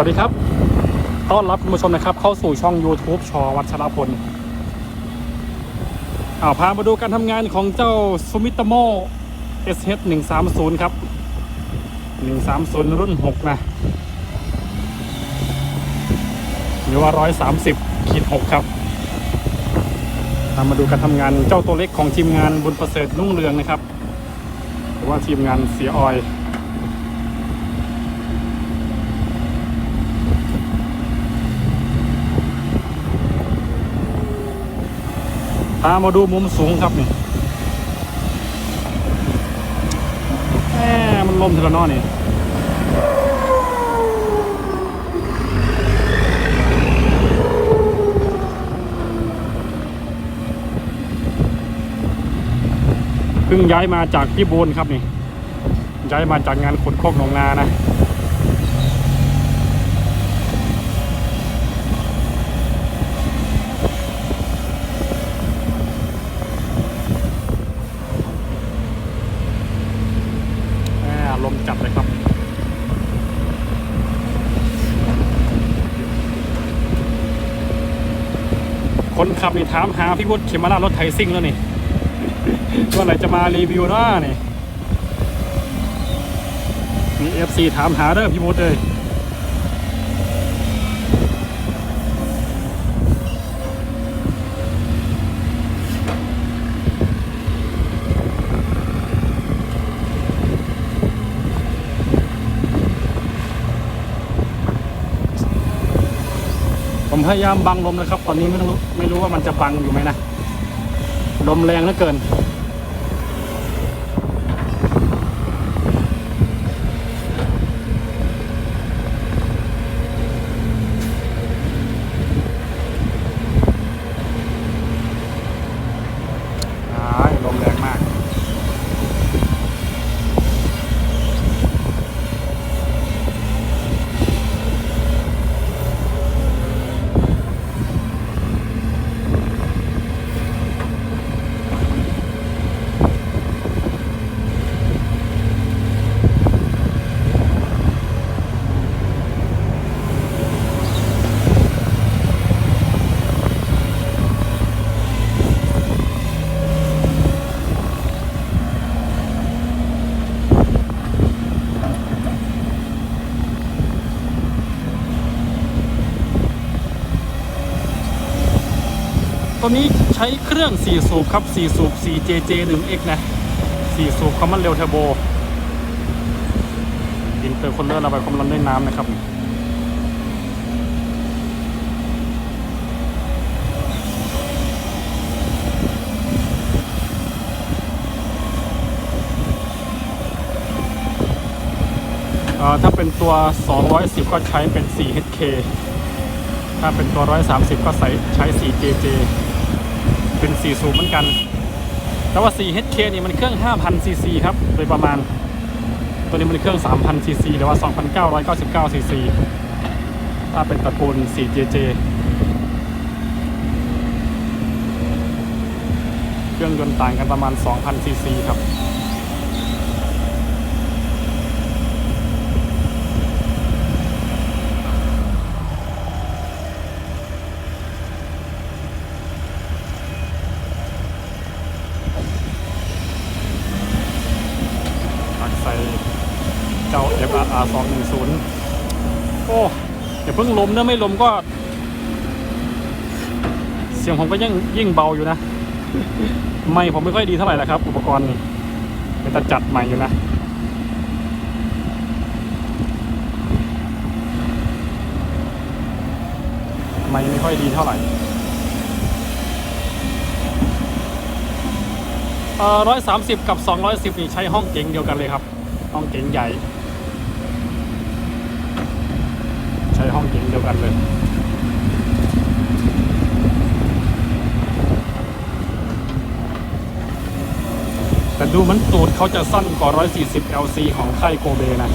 วัสดีครับ ต้อนรับคุณผู้ชมนะครับ เข้าสู่ช่อง YouTube ชอวัชรพลเอาพามาดูการทำงานของเจ้าซูมิตโม SH 130 ครับ 130 รุ่น 6 นะ หรือว่า 130ขีด6ครับตามมาดูการทำงานเจ้าตัวเล็กของทีมงานบุญประเสริฐนุ่งเรืองนะครับ หรือว่าทีมงานเสียออย พามาดูมุมสูงครับนี่แหมมันลมเทละนอนี่เพิ่งย้ายมาจากพี่บูนครับนี่ย้ายมาจากงานขุดโคกหนองนานะ แหมลมจัดเลยครับ คนขับนี่ถามหาพี่วุฒิเขมรารถไทซิ่งแล้วนี่ว่าไหนจะมารีวิวหน้านี่มีเอฟซีถามหาเด้อพี่วุฒิเลย ผมพยายามบังลมนะครับ ตอนนี้ไม่รู้ไม่รู้ว่ามันจะบังอยู่ไหมนะ ลมแรงเหลือเกิน ตัวนี้ใช้เครื่อง 4 สูบครับ 4 สูบ 4JJ 1X นะ 4 สูบความมันเร็วเทอร์โบอินเตอร์คอนเลอร์ระบายความร้อนด้วยน้ำนะครับถ้าเป็นตัว 210 ก็ใช้เป็น 4HK ถ้าเป็นตัว 130 ก็ใส่ใช้ 4JJ เป็น4สูบเหมือนกัน แต่ว่า 4HK นี่มันเครื่อง 5,000 cc ครับ โดยประมาณ ตัวนี้มันเครื่อง 3,000 cc หรือว่า 2,999 cc ถ้าเป็นตระกูล 4JJ เครื่องยนต์ต่างกันประมาณ 2,000 cc ครับ ตักใส่เจ้า FRR 210 โอ้อย่าเพิ่งลมเนะไม่ลมก็ เสียงผมก็ยิ่งยิ่งเบาอยู่นะ ไม่ผมไม่ค่อยดีเท่าไหร่แหละครับ อุปกรณ์เป็นตะจัดใหม่อยู่นะไม่ไม่ค่อยดีเท่าไหร่เอ่อร้อยสามสิบกับสองร้อยสิบนี่ใช้ห้องเก๋งเดียวกันเลยครับ ห้องเก๋งใหญ่ ใช้ ห้องเก๋งเดียวกันเลยแต่ดูเหมือนตูดเขาจะสั้นกว่า 140 LC ของค่ายโกเบนะ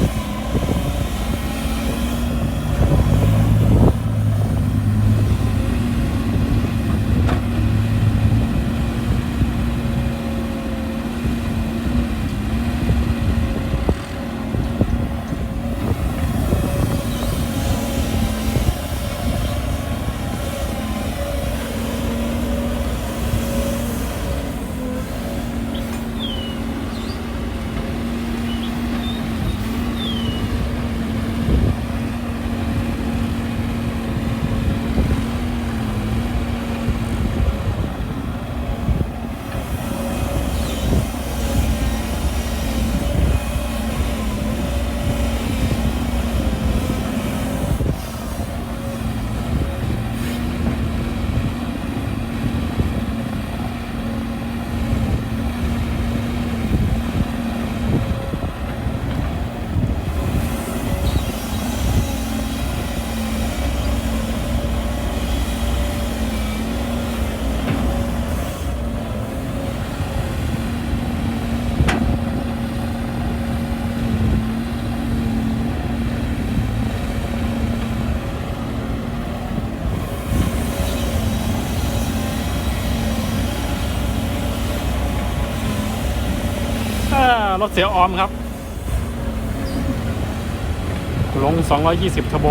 รถเสียออมครับลง 220ทอร์โบ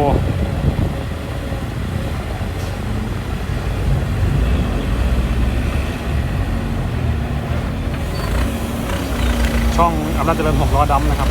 ช่องอำนาจเจริญ6ล้อดำนะครับ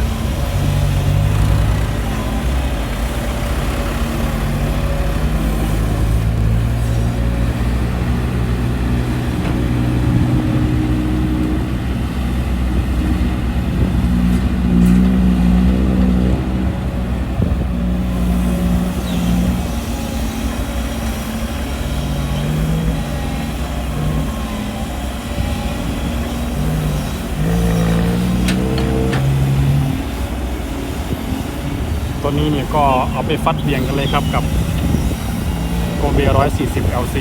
ก็เอาไปฟัดเบียงกันเลยครับกับโกเบีย140 LC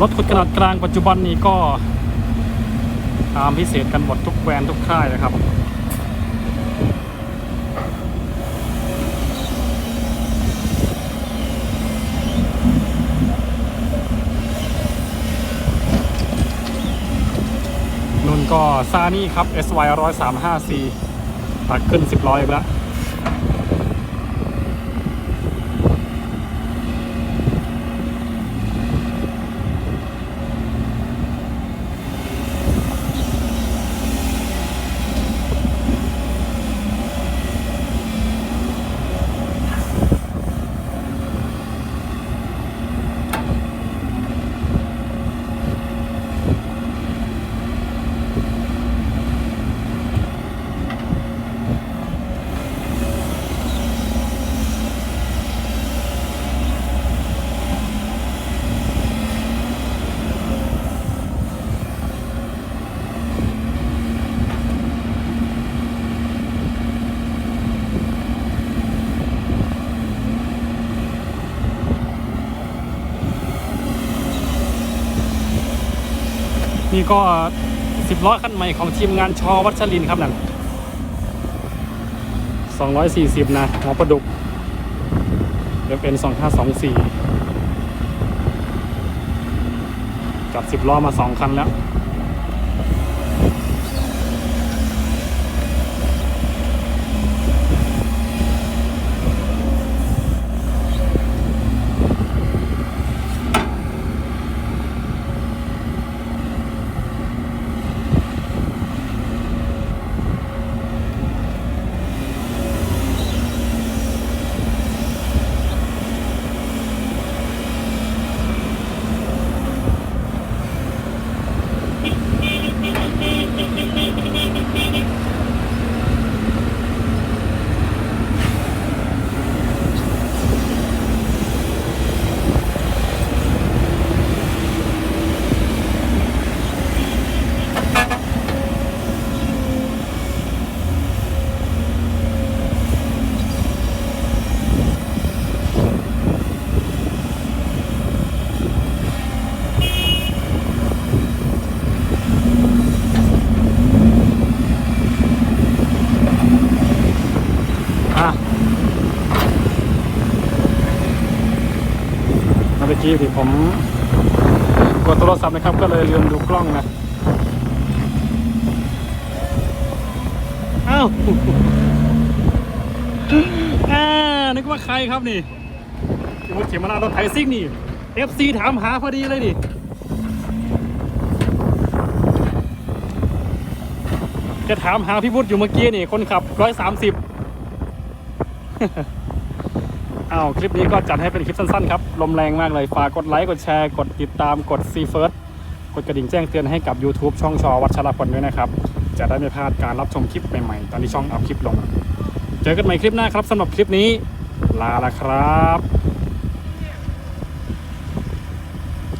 รถขุดขนาดกลางปัจจุบันนี้ก็ตามพิเศษกันหมดทุกแบรนด์ทุกค่ายนะครับ ก็ซานี่ครับ SY 135C ตัดขึ้น 10ร้อยแล้ว นี่ก็10ล้อคันใหม่ของทีมงานชอวัชรินครับนั่น240นะหัวประดุก FN 2524จับ10ล้อมา2คันแล้ว อะเมื่อกี้ที่ ผมกดโทรศัพท์นะครับ ก็เลยลืมดูกล้องนะอ้าวอ่านึกว่าใครครับนี่ที่มุดเขียนมานารถไถซิ่งนี่ FC ถามหาพอดีเลยนี่จะถามหาพี่พุทธอยู่เมื่อกี้นี่ คนขับร้อยสามสิบ อ้าวคลิปนี้ก็จัดให้เป็นคลิปสั้นๆครับลมแรงมากเลยฝากกดไลค์กดแชร์กดติดตามกดซีเฟิร์สกดกระดิ่งแจ้งเตือนให้กับ YouTube ช่องชอวัชรพลด้วยนะครับ จะได้ไม่พลาดการรับชมคลิปใหม่ๆ ตอนที่ช่องอัพคลิปลง เจอกันใหม่คลิปหน้าครับสำหรับคลิปนี้ลาละครับ